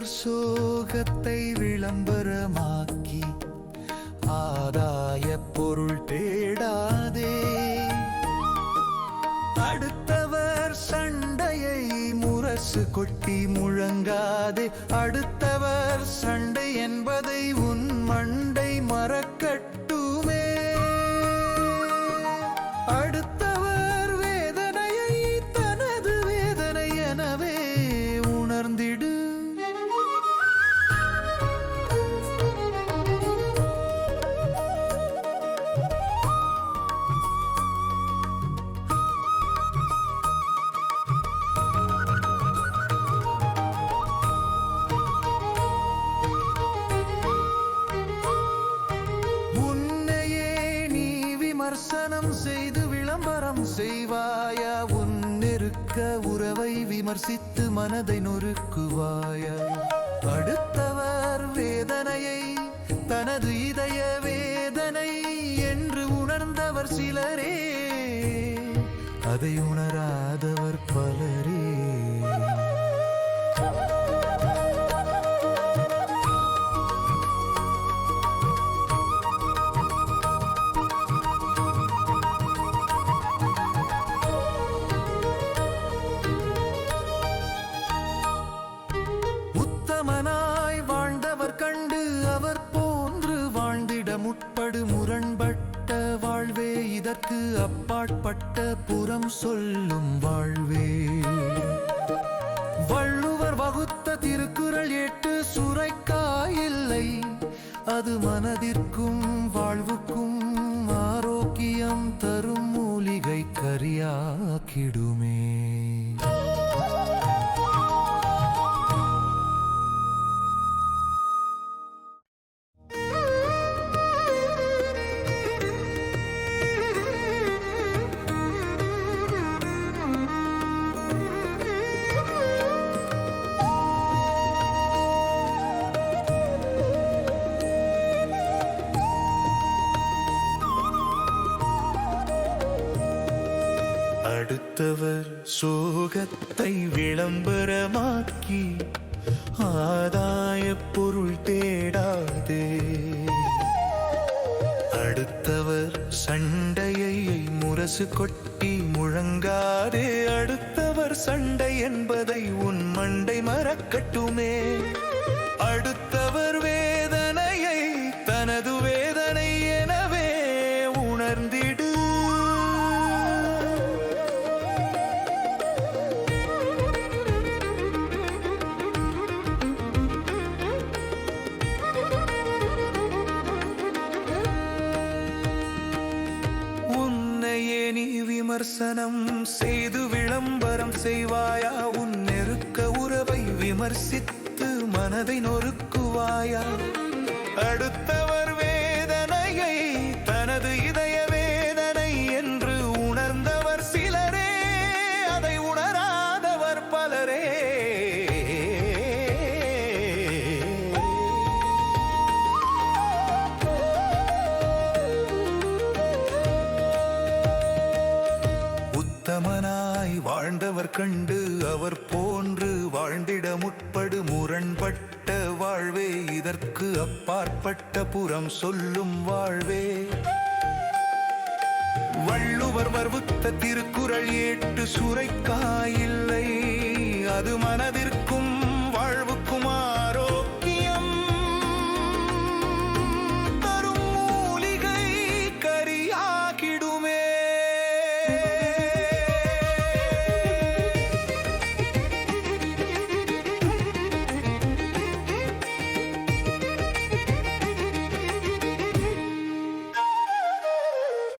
அடுத்தவர் சோகத்தை விளம்பரமாக்கி ஆதாய பொருள் தேடாதே. அடுத்தவர் சண்டையை முரசு கொட்டி முழங்காதே. அடுத்தவர் சண்டை என்பதை உன் மண் விமர்சனம் செய்து விளம்பரம் செய்வாயா? உன் நெருக்க உறவை விமர்சித்து மனதை நொறுக்குவாயா? அடுத்தவர் வேதனையை தனது இதய வேதனை என்று உணர்ந்தவர் சிலரே. அதை உணராதவர் பலரே. உத்தமனாய் வாழ்ந்தவர் கண்டு அவர் போன்று வாழ்ந்திட முற்படு முரண்பட்ட வாழ்வே இதற்கு அப்பாற்பட்ட புறம் சொல்லும் வாழ்வே. வள்ளுவர் வகுத்த திருக்குறள் எட்டு சுரைக்காயில்லை அது மனதிற்கும் வாழ்வுக்கும் ஆரோக்கியம் தரும் மூலிகை கரியாக்கிடுமே. அடுத்தவர் சோகத்தை விளம்பரமாக்கி ஆதாய பொருள் தேடாதே. அடுத்தவர் சண்டையை முரசு கொட்டி முழங்காதே. அடுத்தவர் சண்டை என்பதை உன் மண்டை மறக்கட்டுமே. அடுத்தவர் விமர்சனம் செய்து விளம்பரம் செய்வாயா? உன் நெருக்க உறவை விமர்சித்து மனதை நொறுக்குவாயா? அடுத்தவர் உத்தமனாய் வாழ்ந்தவர் கண்டு அவர் போன்று வாழ்ந்திட முற்படு முரண்பட்ட வாழ்வே. இதற்கு அப்பாற்பட்ட புறம் சொல்லும் வாழ்வே. வள்ளுவர் வர்வுத்த திருக்குறள் ஏட்டு சுரைக்காயில்லை அது மனதிற்கு